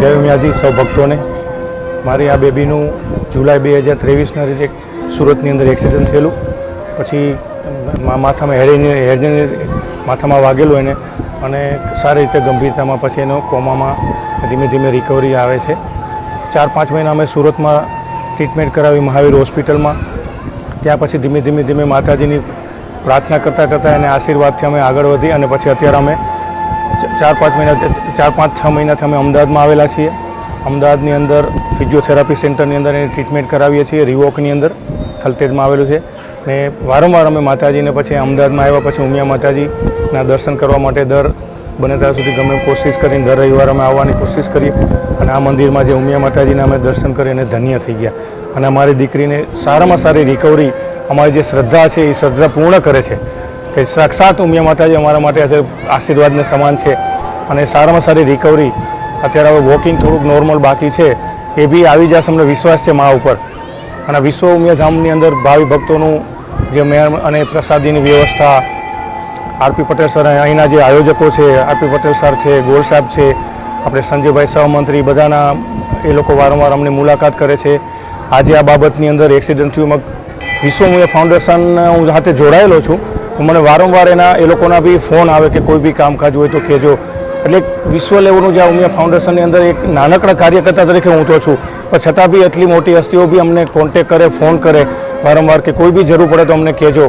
જય ઉમિયાજી સૌ ભક્તોને. મારી આ બેબીનું જુલાઈ બે હજાર ત્રેવીસના રીતે સુરતની અંદર એક્સિડન્ટ થયેલું. પછી માથામાં હેડીને હેડને માથામાં વાગેલું એને અને સારી રીતે ગંભીરતામાં પછી એનો કોમામાં ધીમે ધીમે રિકવરી આવે છે. ચાર પાંચ મહિના અમે સુરતમાં ટ્રીટમેન્ટ કરાવી મહાવીર હોસ્પિટલમાં. ત્યાં પછી ધીમે ધીમે ધીમે માતાજીની પ્રાર્થના કરતાં કરતાં એને આશીર્વાદથી અમે આગળ વધી અને પછી અત્યારે અમે ચાર પાંચ મહિના ચાર પાંચ છ મહિનાથી અમે અમદાવાદમાં આવેલા છીએ. અમદાવાદની અંદર ફિઝિયોથેરાપી સેન્ટરની અંદર એની ટ્રીટમેન્ટ કરાવીએ છીએ. રિવોકની અંદર થલતેજમાં આવેલું છે. ને વારંવાર અમે માતાજીને પછી અમદાવાદમાં આવ્યા પછી ઉમિયા માતાજીના દર્શન કરવા માટે દર બને ત્યાં સુધી ગમે કોશિશ કરીને દર રવિવારે અમે આવવાની કોશિશ કરીએ. અને આ મંદિરમાં જે ઉમિયા માતાજીના અમે દર્શન કરીને ધન્ય થઈ ગયા. અને અમારી દીકરીને સારામાં સારી રિકવરી અમારી જે શ્રદ્ધા છે, એ શ્રદ્ધા પૂર્ણ કરે છે. કે સાક્ષાત ઉમિયા માતાજી અમારા માટે આશીર્વાદને સમાન છે અને સારામાં સારી રિકવરી અત્યારે હવે વોકિંગ થોડુંક નોર્મલ બાકી છે, એ બી આવી જશે અમને વિશ્વાસ છે મા ઉપર. અને વિશ્વ ઉમિયા ધામની અંદર ભાવિ ભક્તોનું જે મેળ અને પ્રસાદીની વ્યવસ્થા આરપી પટેલ સર અહીંના જે આયોજકો છે આરપી પટેલ સર છે, ગોળ સાહેબ છે, આપણે સંજયભાઈ સહમંત્રી બધાના એ લોકો વારંવાર અમને મુલાકાત કરે છે. આજે આ બાબતની અંદર એક્સિડન્ટ થયું વિશ્વ ઉમિયા ફાઉન્ડેશન હું સાથે જોડાયેલો છું. મને વારંવાર એના, એ લોકોના બી ફોન આવે કે કોઈ બી કામકાજ હોય તો કહેજો. એટલે વિશ્વ લેવલનું જે ઉમિયા ફાઉન્ડેશનની અંદર એક નાનકડા કાર્યકર્તા તરીકે હું તો છું. પણ છતાં બી એટલી મોટી હસ્તીઓ બી અમને કોન્ટેક કરે ફોન કરે, વારંવાર કે કોઈ બી જરૂર પડે તો અમને કહેજો.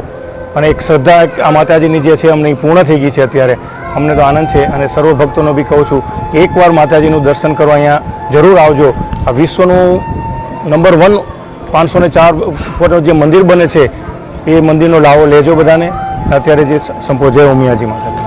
અને એક શ્રદ્ધા આ માતાજીની જે છે અમને પૂર્ણ થઈ ગઈ છે અત્યારે. અમને તો આનંદ છે અને સર્વ ભક્તોનો બી કહું છું, એકવાર માતાજીનું દર્શન કરવા અહીંયા જરૂર આવજો. આ વિશ્વનું નંબર વન પાંચસો ને ચાર ફૂટનું જે મંદિર બને છે, એ મંદિરનો લાવો લેજો બધાને. અત્યારે જે સંપો જય ઉમિયાજી માતા